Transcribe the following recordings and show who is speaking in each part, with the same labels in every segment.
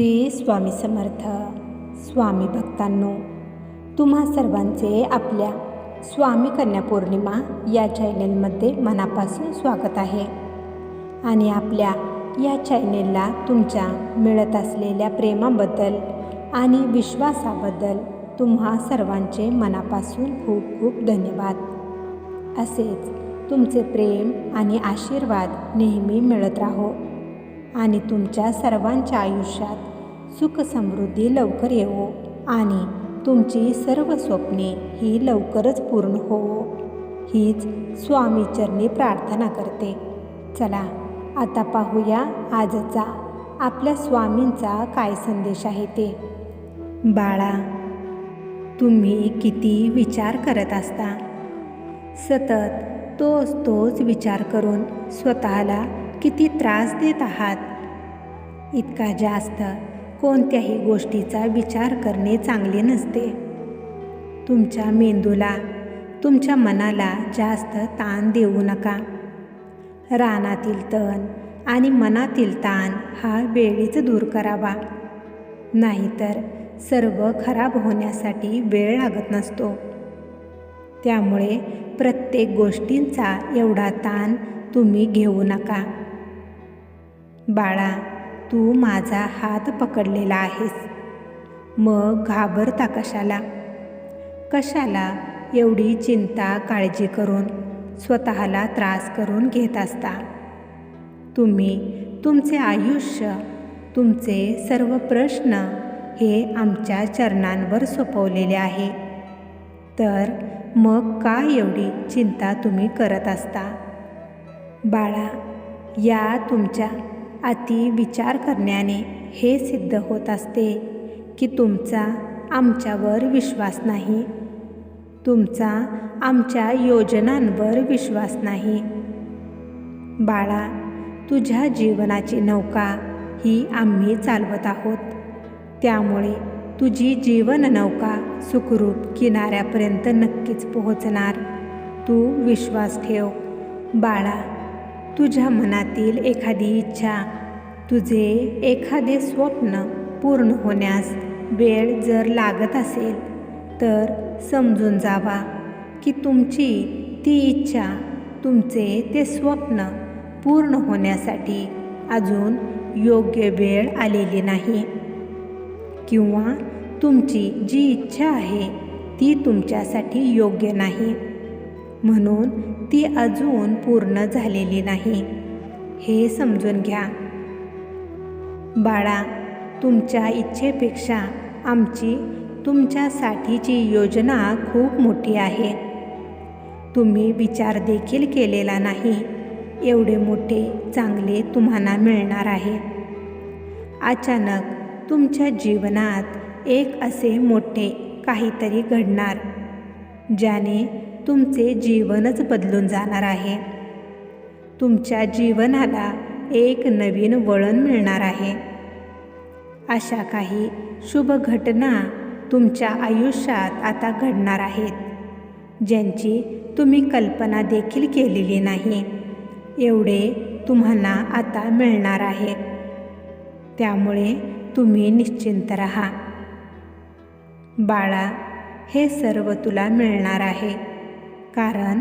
Speaker 1: श्री स्वामी समर्थ स्वामी भक्तांनो. तुम्हा सर्वांचे आपल्या स्वामी कन्या पौर्णिमा या चॅनेलमध्ये मनापासून स्वागत आहे. आणि आपल्या या चॅनेलला तुमच्या मिळत असलेल्या प्रेमाबद्दल आणि विश्वासाबद्दल तुम्हा सर्वांचे मनापासून खूप खूप धन्यवाद. असेच तुमचे प्रेम आणि आशीर्वाद नेहमी मिळत राहो आणि तुमच्या सर्वांच्या आयुष्यात सुख समृद्धी लवकर येवो आणि तुमची सर्व स्वप्ने ही लवकरच पूर्ण होवो. हीच स्वामीचरणी प्रार्थना करते. चला आता पाहूया आजचा आपल्या स्वामींचा काय संदेश आहे ते. बाळा तुम्ही किती विचार करत असता. सतत तोच तोच विचार करून स्वतःला किती त्रास देत आहात? इतका जास्त कोणत्याही गोष्टीचा विचार करणे चांगले नसते. तुमच्या मेंदूला तुमच्या मनाला जास्त ताण देऊ नका. रानातील तण आणि मनातील ताण हा वेळीच दूर करावा. नाहीतर सर्व खराब होण्यासाठी वेळ लागत नसतो. त्यामुळे प्रत्येक गोष्टींचा एवढा ताण तुम्ही घेऊ नका. बाळा तू माझा हात पकडलेला आहेस. मग घाबरता कशाला? कशाला एवढी चिंता काळजी करून स्वतःला त्रास करून घेत असता? तुम्ही तुमचे आयुष्य तुमचे सर्व प्रश्न हे आमच्या चरणांवर सोपवलेले आहे. तर मग का एवढी चिंता तुम्ही करत असता? बाळा या तुमच्या अति विचार करण्याने हे सिद्ध होत असते की तुमचा आमच्यावर विश्वास नाही. तुमचा आमच्या योजनांवर विश्वास नाही. बाळा तुझ्या जीवनाची नौका ही आम्ही चालवत आहोत. त्यामुळे तुझी जीवन नौका सुखरूप किनाऱ्यापर्यंत नक्कीच पोहोचणार. तू विश्वास ठेव. बाळा तुझ्या मनातील एखादी इच्छा तुझे एखादे स्वप्न पूर्ण होण्यास वेळ जर लागत असेल तर समजून जावा की तुमची ती इच्छा तुमचे ते स्वप्न पूर्ण होण्यासाठी अजून योग्य वेळ आलेली नाही. किंवा तुमची जी इच्छा आहे ती तुमच्यासाठी योग्य नाही. म्हणून ती अजून पूर्ण झालेली नाही. हे समजून घ्या. बाळा तुमच्या इच्छेपेक्षा आमची तुमच्यासाठीची योजना खूप मोठी आहे. तुम्ही विचार देखील केलेला नाही. एवढे मोठे चांगले तुम्हाला मिळणार आहे. अचानक तुमच्या जीवनात एक असे मोठे काहीतरी घडणार ज्याने तुमचे जीवनच बदलून जाणार आहे. तुमच्या जीवनाला एक नवीन वळण मिळणार आहे. अशा काही शुभ घटना तुमच्या आयुष्यात आता घडणार आहेत ज्यांची तुम्ही कल्पना देखील केलेली नाही. एवढे तुम्हाला आता मिळणार आहे. त्यामुळे तुम्ही निश्चिंत राहा. बाळा हे सर्व तुला मिळणार आहे. कारण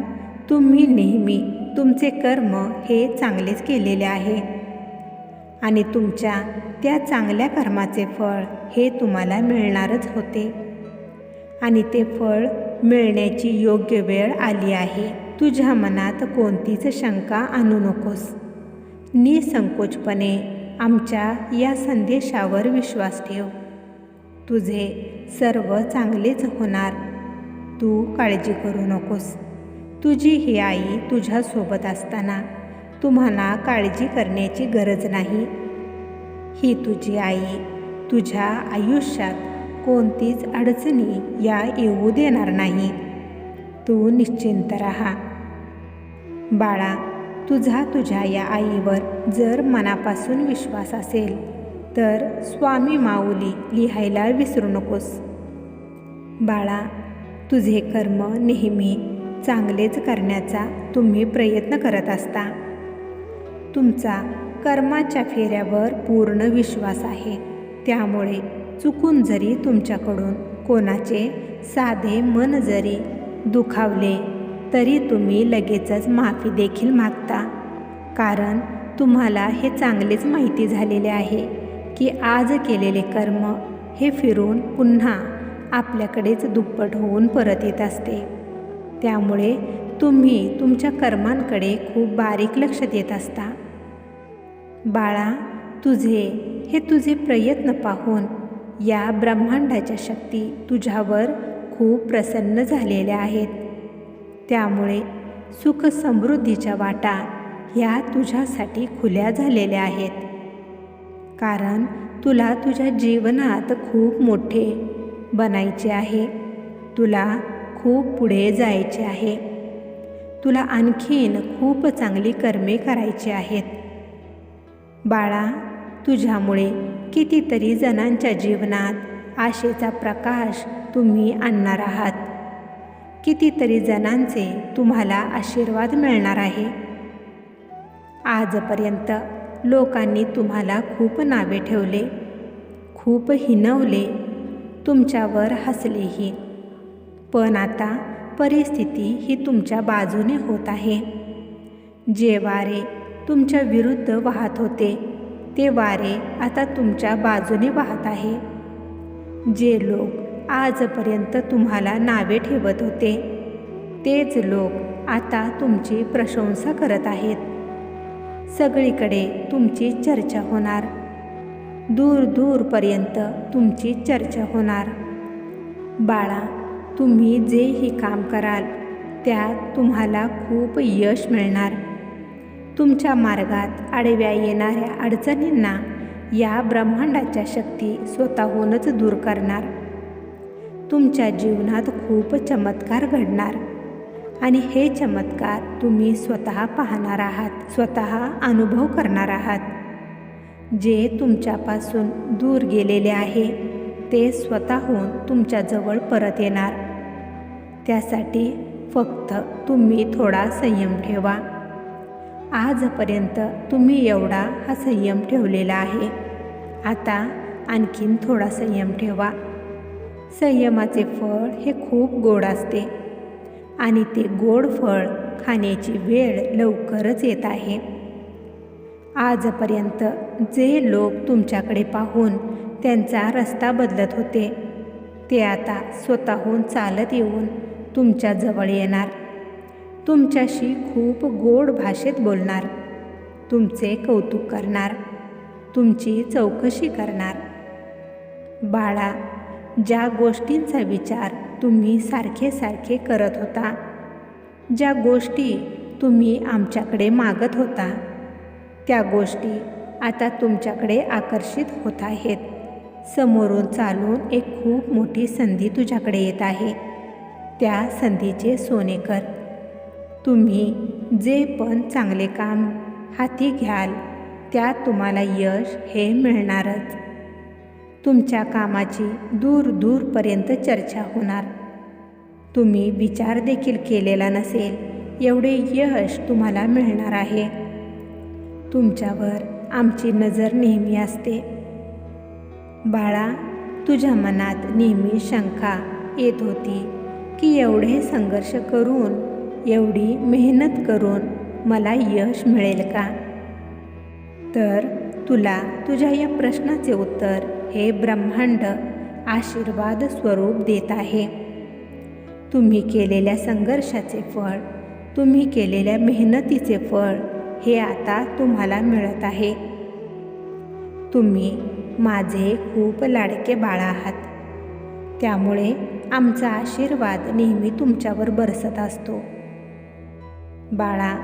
Speaker 1: तुम्ही नेहमी तुमचे कर्म हे चांगलेच केलेले आहे. आणि तुमच्या त्या चांगल्या कर्माचे फळ हे तुम्हाला मिळणारच होते. आणि ते फळ मिळण्याची योग्य वेळ आली आहे. तुझ्या मनात कोणतीच शंका आणू नकोस. निसंकोचपणे आमच्या या संदेशावर विश्वास ठेव. तुझे सर्व चांगलेच होणार. तू काळजी करू नकोस. तुझी ही आई तुझ्यासोबत असताना तुम्हाला काळजी करण्याची गरज नाही. ही तुझी आई तुझ्या आयुष्यात कोणतीच अडचणी या येऊ देणार नाही. तू निश्चिंत राहा. बाळा तुझा तुझ्या या आईवर जर मनापासून विश्वास असेल तर स्वामी माऊली लिहायला विसरू नकोस. बाळा तुझे कर्म नेहमी चांगलेच करण्याचा तुम्ही प्रयत्न करत असता. तुमचा कर्माच्या फेऱ्यावर पूर्ण विश्वास आहे. त्यामुळे चुकून जरी तुमच्याकडून कोणाचे साधे मन जरी दुखावले तरी तुम्ही लगेचच माफी देखील मागता. कारण तुम्हाला हे चांगलेच माहिती झालेले आहे की आज केलेले कर्म हे फिरून पुन्हा आपल्याकडेच दुप्पट होऊन परत येत असते. त्यामुळे तुम्ही तुमच्या कर्मांकडे खूप बारीक लक्ष देत असता. बाळा तुझे हे तुझे प्रयत्न पाहून या ब्रह्मांडाच्या शक्ती तुझ्यावर खूप प्रसन्न झालेल्या आहेत. त्यामुळे सुख समृद्धीच्या वाटा ह्या तुझ्यासाठी खुल्या झालेल्या आहेत. कारण तुला तुझ्या जीवनात खूप मोठे बनायचे आहे. तुला खूप पुढे जायचे आहे. तुला आणखीन खूप चांगली कर्मे करायची आहेत. बाळा तुझ्यामुळे कितीतरी जणांच्या जीवनात आशेचा प्रकाश तुम्ही आणणार आहात. कितीतरी जणांचे तुम्हाला आशीर्वाद मिळणार आहे. आजपर्यंत लोकांनी तुम्हाला खूप नावे ठेवले खूप हिनवले तुमच्यावर हसलेही. पण आता परिस्थिती ही तुमच्या बाजूने होत आहे. जे वारे तुमच्या विरुद्ध वाहत होते ते वारे आता तुमच्या बाजूने वाहत आहे. जे लोक आजपर्यंत तुम्हाला नावे ठेवत होते तेच लोक आता तुमची प्रशंसा करत आहेत. सगळीकडे तुमची चर्चा होणार. दूर दूरपर्यंत तुमची चर्चा होणार. बाळा तुम्ही जे हे काम कराल त्यात तुम्हाला खूप यश मिळणार. तुमच्या मार्गात आडव्या येणाऱ्या अडचणींना या ब्रह्मांडाच्या शक्ती स्वतःहूनच दूर करणार. तुमच्या जीवनात खूप चमत्कार घडणार आणि हे चमत्कार तुम्ही स्वतः पाहणार आहात स्वतः अनुभव करणार आहात. जे तुमच्यापासून दूर गेलेले आहे ते स्वतःहून तुमच्याजवळ परत येणार. त्यासाठी फक्त तुम्ही थोडा संयम ठेवा. आजपर्यंत तुम्ही एवढा हा संयम ठेवलेला आहे. आता आणखीन थोडा संयम ठेवा. संयमाचे फळ हे खूप गोड असते आणि ते गोड फळ खाण्याची वेळ लवकरच येत आहे. आजपर्यंत जे लोक तुमच्याकडे पाहून त्यांचा रस्ता बदलत होते ते आता स्वतःहून चालत येऊन तुमच्याजवळ येणार. तुमच्याशी खूप गोड भाषेत बोलणार. तुमचे कौतुक करणार. तुमची चौकशी करणार. बाळा ज्या गोष्टींचा विचार तुम्ही सारखे सारखे करत होता ज्या गोष्टी तुम्ही आमच्याकडे मागत होता त्या गोष्टी आता तुमच्याकडे आकर्षित होत आहेत. समोरून चालून एक खूप मोठी संधी तुझ्याकडे येत आहे. त्या संधीचे सोने कर. तुम्ही जे पण चांगले काम हाती घ्याल त्यात तुम्हाला यश हे मिळणारच. तुमच्या कामाची दूर दूरपर्यंत चर्चा होणार. तुम्ही विचार देखील केलेला नसेल एवढे यश तुम्हाला मिळणार आहे. तुमच्यावर आमची नजर नेहमी असते. बाळा तुझ्या मनात नेहमी शंका येत होती. की एवढे संघर्ष करून एवढी मेहनत करून मला यश मिळेल का? तर तुला तुझ्या या प्रश्नाचे उत्तर हे ब्रह्मांड आशीर्वाद स्वरूप देत आहे. तुम्ही केलेल्या संघर्षाचे फळ तुम्ही केलेल्या मेहनतीचे फळ हे आता तुम्हाला मिळत आहे. तुम्ही माझे खूप लाडके बाळ आहात. त्यामुळे आमचा आशीर्वाद नेहमी तुमच्यावर बरसत असतो. बाळा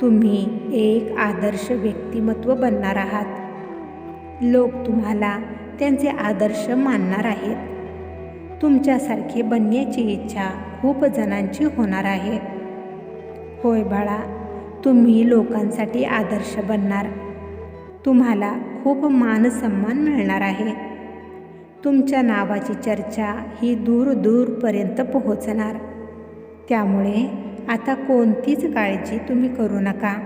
Speaker 1: तुम्ही एक आदर्श व्यक्तिमत्व बनणार आहात. लोक तुम्हाला त्यांचे आदर्श मानणार आहेत. तुमच्यासारखे बनण्याची इच्छा खूप जणांची होणार आहे. होय बाळा तुम्ही लोकांसाठी आदर्श बनणार. तुम्हाला खूप मानसन्मान मिळणार आहे. तुमच्या नावाची चर्चा ही दूर दूरपर्यंत पोहोचणार. त्यामुळे आता कोणतीच काळजी तुम्ही करू नका.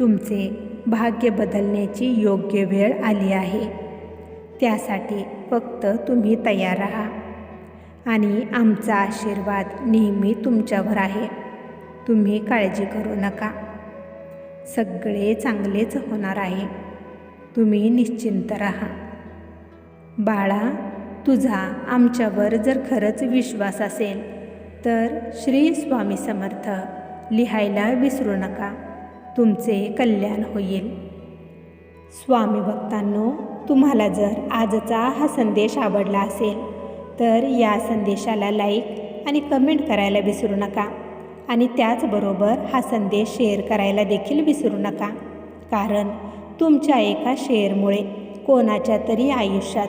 Speaker 1: तुमचे भाग्य बदलण्याची योग्य वेळ आली आहे. त्यासाठी फक्त तुम्ही तयार राहा. आणि आमचा आशीर्वाद नेहमी तुमच्यावर आहे. तुम्ही काळजी करू नका. सगळे चांगलेच होणार आहे. तुम्ही निश्चिंत राहा. बाळा तुझा आमच्यावर जर खरंच विश्वास असेल तर श्री स्वामी समर्थ लिहायला विसरू नका. तुमचे कल्याण होईल. स्वामी भक्तांनो तुम्हाला जर आजचा हा संदेश आवडला असेल तर या संदेशाला लाईक आणि कमेंट करायला विसरू नका. आणि त्याचबरोबर हा संदेश शेअर करायला देखील विसरू नका. कारण तुमच्या एका शेअरमुळे कोणाच्या तरी आयुष्यात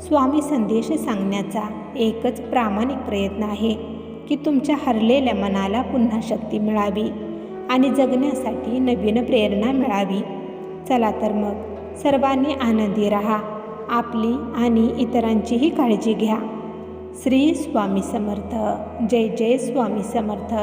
Speaker 1: स्वामी संदेश सांगण्याचा एकच प्रामाणिक प्रयत्न आहे की तुमच्या हरलेल्या मनाला पुन्हा शक्ती मिळावी आणि जगण्यासाठी नवीन प्रेरणा मिळावी. चला तर मग सर्वांनी आनंदी राहा आपली आणि इतरांचीही काळजी घ्या. श्री स्वामी समर्थ. जय जय स्वामी समर्थ.